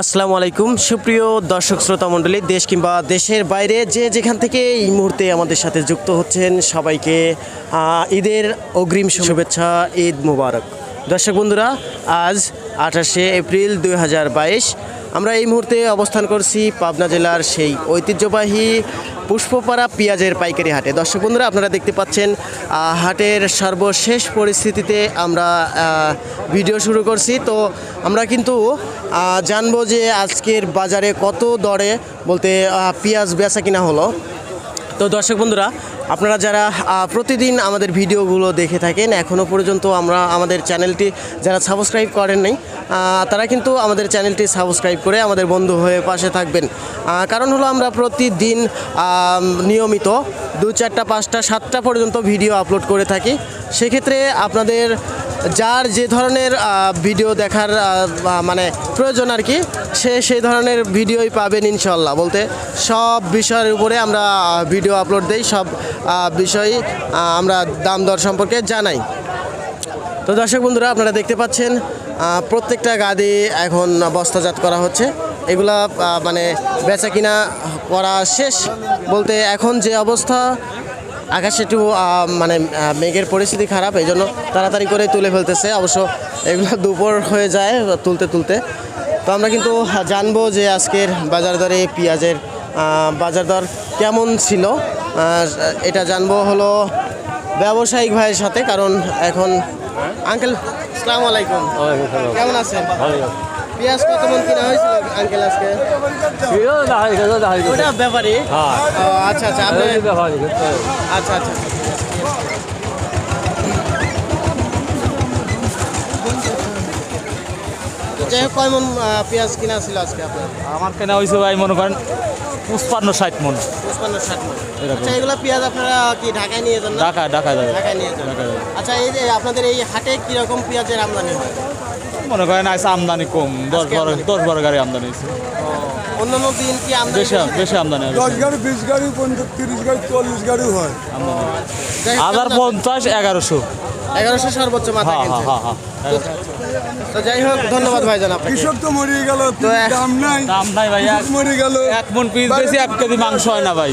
আসসালামু আলাইকুম। সুপ্রিয় দর্শক শ্রোতা মণ্ডলী, দেশ কিংবা দেশের বাইরে যে যেখান থেকে এই মুহূর্তে আমাদের সাথে যুক্ত হচ্ছেন সবাইকে ঈদের অগ্রিম শুভেচ্ছা, ঈদ মুবারক। দর্শক বন্ধুরা, আজ আঠাশে এপ্রিল দুই হাজার বাইশ আমরা এই মুহূর্তে অবস্থান করছি পাবনা জেলার সেই ঐতিহ্যবাহী পুষ্পপাড়া পেঁয়াজের পাইকারি হাটে। দর্শক বন্ধুরা, আপনারা দেখতে পাচ্ছেন হাটের সর্বশেষ পরিস্থিতিতে আমরা ভিডিও শুরু করছি। তো আমরা কিন্তু জানব যে আজকের বাজারে কত দরে বলতে পেঁয়াজ বেচা কিনা হলো। তো দর্শক বন্ধুরা, আপনারা যারা প্রতিদিন আমাদের ভিডিওগুলো দেখে থাকেন এখনও পর্যন্ত আমরা আমাদের চ্যানেলটি যারা সাবস্ক্রাইব করেন নাই তারা কিন্তু আমাদের চ্যানেলটি সাবস্ক্রাইব করে আমাদের বন্ধু হয়ে পাশে থাকবেন। কারণ হলো আমরা প্রতিদিন নিয়মিত দু চারটা, পাঁচটা, সাতটা পর্যন্ত ভিডিও আপলোড করে থাকি। সেক্ষেত্রে আপনাদের যার যে ধরনের ভিডিও দেখার মানে প্রয়োজন আর কি সে সেই ধরনের ভিডিওই পাবেন ইনশাল্লাহ বলতে সব বিষয়ের উপরে আমরা ভিডিও আপলোড দেই সব আহ, বিষয় আমরা দাম দর সম্পর্কে জানাই। তো দর্শক বন্ধুরা আপনারা দেখতে পাচ্ছেন প্রত্যেকটা গাদি এখন বস্তাজাত করা হচ্ছে। এগুলা মানে বেচা কিনা করা শেষ। বলতে এখন যে অবস্থা আকাশে একটু মানে মেঘের পরিস্থিতি খারাপ এই জন্য তাড়াতাড়ি করে তুলে ফেলতেছে। অবশ্য এগুলো দুপুর হয়ে যায় তুলতে তুলতে। তো আমরা কিন্তু জানব যে আজকের বাজার দরে পেঁয়াজের বাজার দর কেমন ছিল। এটা জানব হলো ব্যবসায়িক ভাইয়ের সাথে কারণ এখন আঙ্কেল আসসালামু আলাইকুম। কেমন আছেন? পেঁয়াজ কত মন কিনা হয়েছিল আঙ্কেল আজকে? ওটা ব্যাপারই ও, আচ্ছা আচ্ছা আপনি আচ্ছা আচ্ছা। যাই হোক কয় মন পেঁয়াজ কিনা ছিল আজকে আপনার? আমার কেনা হয়েছে ভাই মনে করেন পুষ্পান্ন ষাট মন। পঁচপান্ন ষাট মন। আচ্ছা এগুলো পেঁয়াজ আপনারা কি ঢাকায় নিয়ে যান ঢাকা ঢাকা ঢাকায় নিয়ে যান। আচ্ছা এই যে আপনাদের এই হাটে কীরকম পেঁয়াজের আমদানি হয়? মনে করেন আজকে আমদানি কম দশ বারো দশ বারো গাড়ি আমদানি হয়েছে। অন্যান্য দিন কি আমদানি বেশি আমদানি দশ গাড়ি বিশ গাড়ি পঞ্চাশ তিরিশ গাড়ি চল্লিশ গাড়ি হয়। হাজার পঞ্চাশ এগারোশো। এগারোশো সর্বোচ্চ মাথা হ্যাঁ হ্যাঁ কিনছে হ্যাঁ তো যাই হোক ধন্যবাদ ভাইজান আপনাকে। কৃষক তো মরিয়ে গেল দাম নাই। দাম নাই ভাই এক মরে গেল। এক মন পিস বেশি এক কেজি মাংস হয় না ভাই।